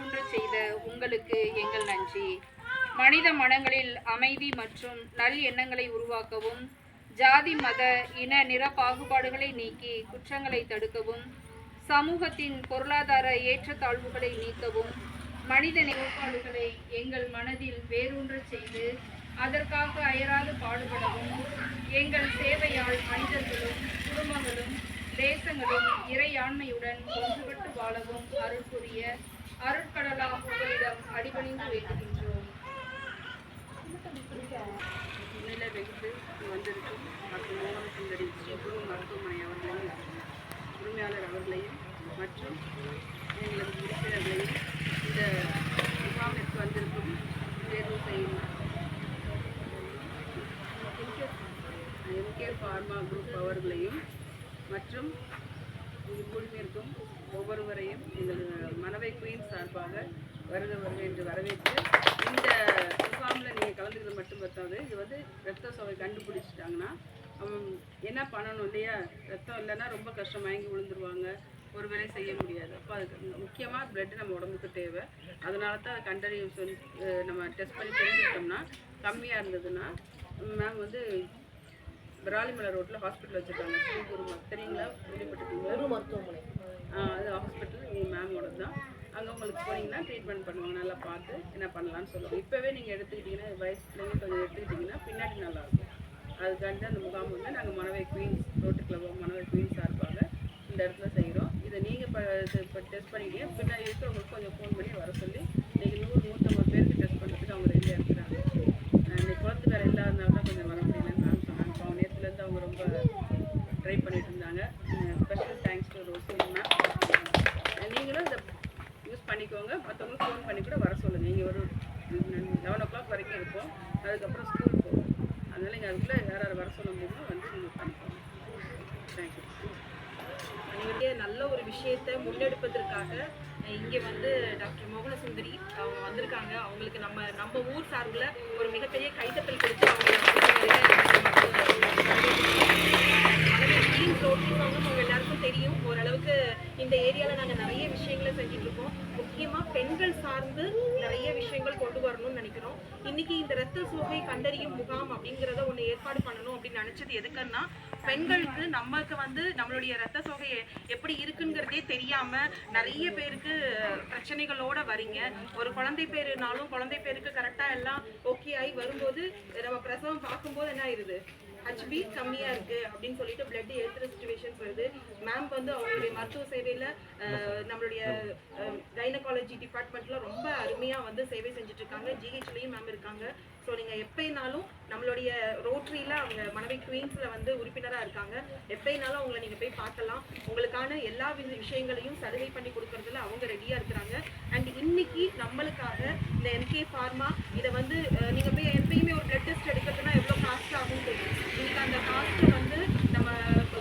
வேரூன்றச் செய்த உங்களுக்கு எங்கள் நன்றி. மனித மனங்களில் அமைதி மற்றும் நல் எண்ணங்களை உருவாக்கவும் ஜாதி மத இன நிற பாகுபாடுகளை நீக்கி குற்றங்களை தடுக்கவும் சமூகத்தின் பொருளாதார ஏற்றத்தாழ்வுகளை நீக்கவும் மனித நிலைப்பாடுகளை எங்கள் மனதில் வேரூன்ற செய்து அதற்காக அயராது பாடுபடவும் எங்கள் சேவையால் மனிதர்களும் குடும்பங்களும் தேசங்களும் இறையாண்மையுடன் ஒன்றுபட்டு வாழவும் உங்களிடம் அடிபணிந்து வேண்டுகின்றோம் முன்னிலை வகித்து வந்திருக்கும் மற்றும் மோகன சுந்தரி ஸ்ரீகுரு மருத்துவமனை அவர்களையும் உரிமையாளர் அவர்களையும் மற்றும் எங்களது உறுப்பினர்களையும் இந்த முகாமிற்கு வந்திருக்கும் தேர்வு செய்யும் எம்கே ஃபார்மா குரூப் அவர்களையும் மற்றும் இங்கு ஒவ்வொருவரையும் எங்கள் மனவை குயின் சார்பாக வருக வருக என்று வரவேற்று இந்த முகாமில் நீங்கள் கலந்துக்கிறது மட்டும் பத்தாது. இது வந்து ரத்த சோகை கண்டுபிடிச்சிட்டாங்கன்னா என்ன பண்ணணும் இல்லையா? ரத்தம் இல்லைன்னா ரொம்ப கஷ்டம் மயங்கி விழுந்துருவாங்க. ஒரு வேலை செய்ய முடியாது. அப்போ அதுக்கு முக்கியமாக பிளட் நம்ம உடம்புக்கு தேவை. அதனால தான் அதை கண்டறிய சொல்லி நம்ம டெஸ்ட் பண்ணி தெரிஞ்சுக்கிட்டோம்னா கம்மியாக இருந்ததுன்னா மேம் வந்து விராலிமலை ரோட்டில் ஹாஸ்பிட்டல் வச்சுருக்காங்க. ஸ்ரீகுரு தெரியுங்களா கேள்விப்பட்டிருக்கீங்களா? மருத்துவமனை. அது ஹாஸ்பிட்டல் எங்கள் மேமோட தான் அங்கே உங்களுக்கு போனீங்கன்னா ட்ரீட்மெண்ட் பண்ணுவாங்க. நல்லா பார்த்து என்ன பண்ணலாம்னு சொல்லுவாங்க. இப்போவே நீங்கள் எடுத்துக்கிட்டிங்கன்னா வயசுலேயே கொஞ்சம் எடுத்துக்கிட்டிங்கன்னா பின்னாடி நல்லாயிருக்கும். அதுக்காண்டி அந்த முகாம் வந்து நாங்கள் Manavai Queens rotary club Manavai Queens சார்பாக இந்த இடத்துல செய்கிறோம் இதை நீங்கள் இப்போ இப்போ டெஸ்ட் பண்ணிக்கிட்டீங்க பின்னாடி இருக்கிறவங்களுக்கு கொஞ்சம் ஃபோன் பண்ணி வர சொல்லி இன்றைக்கி நூறு நூற்றம்பது பேருக்கு டெஸ்ட் பண்ணுறதுக்கு அவங்க ரெண்டு இருக்கிறாங்க. இன்னைக்கு குளத்து வேறு இல்லாதனால தான் கொஞ்சம் வர முடியலன்னு மேம் சொன்னாங்க. அவங்க நேரத்துலேருந்து அவங்க ரொம்ப ட்ரை பண்ணிட்டு இருந்தாங்க. Special thanks to Rosie ma'am நீங்களும் இந்த யூஸ் பண்ணிக்கோங்க. மற்றவங்களுக்கு ஃபோன் பண்ணி கூட வர சொல்லுங்கள் நீங்கள் ஒரு லெவன் ஓ கிளாக் வரைக்கும் இருப்போம். அதுக்கப்புறம் ஸ்கூல் போகும் அதனால் நீங்கள் அதுக்குள்ளே யார் யார் வர சொல்ல முடியுமோ வந்து நீங்கள் பண்ணிக்கோங்க. தேங்க்யூ இவருடைய நல்ல ஒரு விஷயத்தை முன்னெடுப்பதற்காக இங்கே வந்து டாக்டர் மோகனசுந்தரி அவங்க வந்திருக்காங்க. அவங்களுக்கு நம்ம நம்ம ஊர் சார்பில் ஒரு மிகப்பெரிய கைதட்டல் கொடுத்து அவங்க அவங்க எல்லாருக்கும் தெரியும். ஓரளவுக்கு இந்த ஏரியாவில் நாங்கள் நிறைய விஷயங்களை செஞ்சுட்டு இருக்கோம். முக்கியமாக பெண்கள் சார்ந்து நிறைய விஷயங்கள் கொண்டு வரணும்னு நினைக்கிறோம். இன்னைக்கு இந்த ரத்த சோகை கண்டறியும் முகாம் அப்படிங்கிறத ஒன்று ஏற்பாடு பண்ணணும் அப்படின்னு நினைச்சது எதுக்குன்னா பெண்களுக்கு நமக்கு வந்து நம்மளுடைய ரத்த சோகை எப்படி இருக்குங்கிறதே தெரியாம நிறைய பேருக்கு பிரச்சனைகளோட வரீங்க. ஒரு குழந்தை பேருனாலும் குழந்தை பேருக்கு கரெக்டா எல்லாம் ஓகே ஆகி வரும்போது நம்ம பிரசவம் பார்க்கும்போது என்ன ஆயிருது? ஹச்பி கம்மியா இருக்கு அப்படின்னு சொல்லிட்டு பிளட் ஏத்துற சுச்சுவேஷன்ஸ் வருது. மேம் வந்து அவங்களுடைய மருத்துவ சேவையில நம்மளுடைய கைனகாலஜி டிபார்ட்மெண்ட்ல ரொம்ப அருமையா வந்து சேவை செஞ்சுட்டு இருக்காங்க ஜிஹெச்லயும் மேம் இருக்காங்க. ஸோ நீங்க எப்பயினாலும் நம்மளுடைய ரோட்டரியில அவங்க மனைவி குயின்ஸ்ல வந்து உறுப்பினரா இருக்காங்க. எப்பயினாலும் அவங்கள நீங்க போய் பார்க்கலாம். உங்களுக்கான எல்லா வித விஷயங்களையும் சலுகை பண்ணி கொடுக்கறதுல அவங்க ரெடியா இருக்கிறாங்க. அண்ட் இன்னைக்கு நம்மளுக்காக இந்த எம்கே ஃபார்மா இதை வந்து அஹ், நீங்க போய் எப்பயுமே ஒரு பிளட் டெஸ்ட் எடுக்கிறதுனா எவ்வளவு காஸ்ட் ஆகும் தெரியும் இன்னைக்கு அந்த காஸ்ட்டை வந்து நம்ம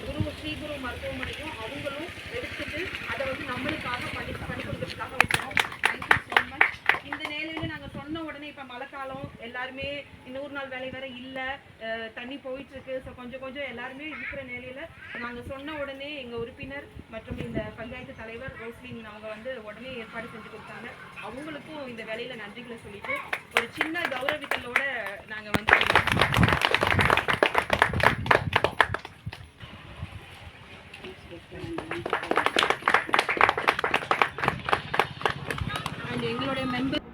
குரு ஸ்ரீகுரு மருத்துவமனையும் அவங்களும் எடுத்துட்டு அதை வந்து நம்மளுக்காக பண்ணி பண்ணி கொடுக்கறதுக்காக வச்சோம் தேங்க்யூ ஸோ மச் இந்த நிலையில நாங்க சொன்ன உடனே இப்ப மழை காலம் எல்லாருமே நூறு நாள் வேலை வேற இல்லை. தண்ணி போயிட்டு இருக்கு ஸோ கொஞ்சம் கொஞ்சம் எல்லாருமே இருக்கிற நிலையில நாங்கள் சொன்ன உடனே எங்கள் உறுப்பினர் மற்றும் இந்த பஞ்சாயத்து தலைவர் ரோஸ்லின் அவங்க வந்து உடனே ஏற்பாடு செஞ்சு கொடுத்தாங்க. அவங்களுக்கும் இந்த வேலையில நன்றிகளை சொல்லிட்டு ஒரு சின்ன கௌரவித்தலோட நாங்கள் வந்து எங்களுடைய மெம்பர்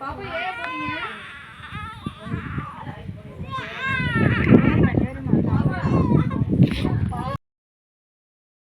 பாப்பா ஏன் போறீங்க?